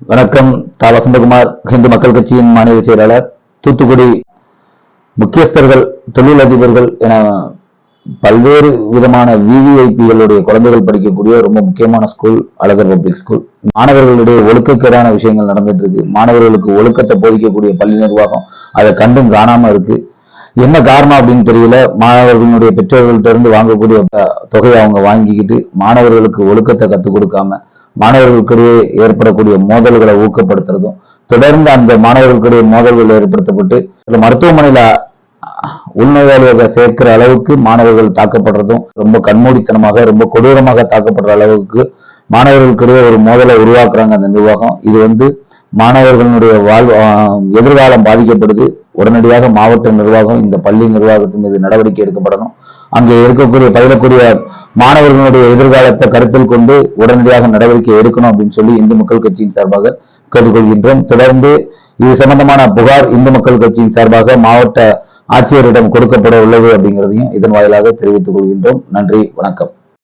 வணக்கம். தா. வசந்தகுமார் இந்து மக்கள் கட்சியின் மாநில செயலாளர் தூத்துக்குடி முக்கியஸ்தர்கள் தொழிலதிபர்கள் என பல்வேறு விதமான விவிஐபிகளுடைய குழந்தைகள் படிக்கக்கூடிய ரொம்ப முக்கியமான ஸ்கூல் அழகர் பப்ளிக் ஸ்கூல் மாணவர்களுடைய ஒழுக்கக்கேடான விஷயங்கள் நடந்துட்டு இருக்கு மாணவர்களுக்கு ஒழுக்கத்தை போதிக்கக்கூடிய பள்ளி நிர்வாகம் அதை கண்டும் காணாம இருக்கு. என்ன காரணம் அப்படின்னு தெரியல. மாணவர்களுடைய பெற்றோர்கள்ட்ட இருந்து வாங்கக்கூடிய தொகையை அவங்க வாங்கிக்கிட்டு மாணவர்களுக்கு ஒழுக்கத்தை கற்றுக் கொடுக்காம மாணவர்களுக்கிடையே ஏற்படக்கூடிய மோதல்களை ஊக்கப்படுத்துறதும் தொடர்ந்து அந்த மாணவர்களுக்கிடையே மோதல்கள் ஏற்படுத்தப்பட்டு மருத்துவமனையில உள்நோயாளியாக சேர்க்கிற அளவுக்கு மாணவர்கள் தாக்கப்படுறதும் ரொம்ப கண்மூடித்தனமாக ரொம்ப கொடூரமாக தாக்கப்படுற அளவுக்கு மாணவர்களுக்கிடையே ஒரு மோதலை உருவாக்குறாங்க அந்த நிர்வாகம். இது வந்து மாணவர்களுடைய வாழ் ஆஹ் எதிர்காலம் பாதிக்கப்படுது. உடனடியாக மாவட்ட நிர்வாகம் இந்த பள்ளி நிர்வாகத்தின் மீது நடவடிக்கை எடுக்கப்படணும். அங்கே இருக்கக்கூடிய பயிலக்கூடிய மாணவர்களுடைய எதிர்காலத்தை கருத்தில் கொண்டு உடனடியாக நடவடிக்கை எடுக்கணும் அப்படின்னு சொல்லி இந்து மக்கள் கட்சியின் சார்பாக கேட்டுக்கொள்கின்றோம். தொடர்ந்து இது சம்பந்தமான புகார் இந்து மக்கள் கட்சியின் சார்பாக மாவட்ட ஆட்சியரிடம் கொடுக்கப்பட உள்ளது அப்படிங்கிறதையும் இதன் வாயிலாக தெரிவித்துக் கொள்கின்றோம். நன்றி வணக்கம்.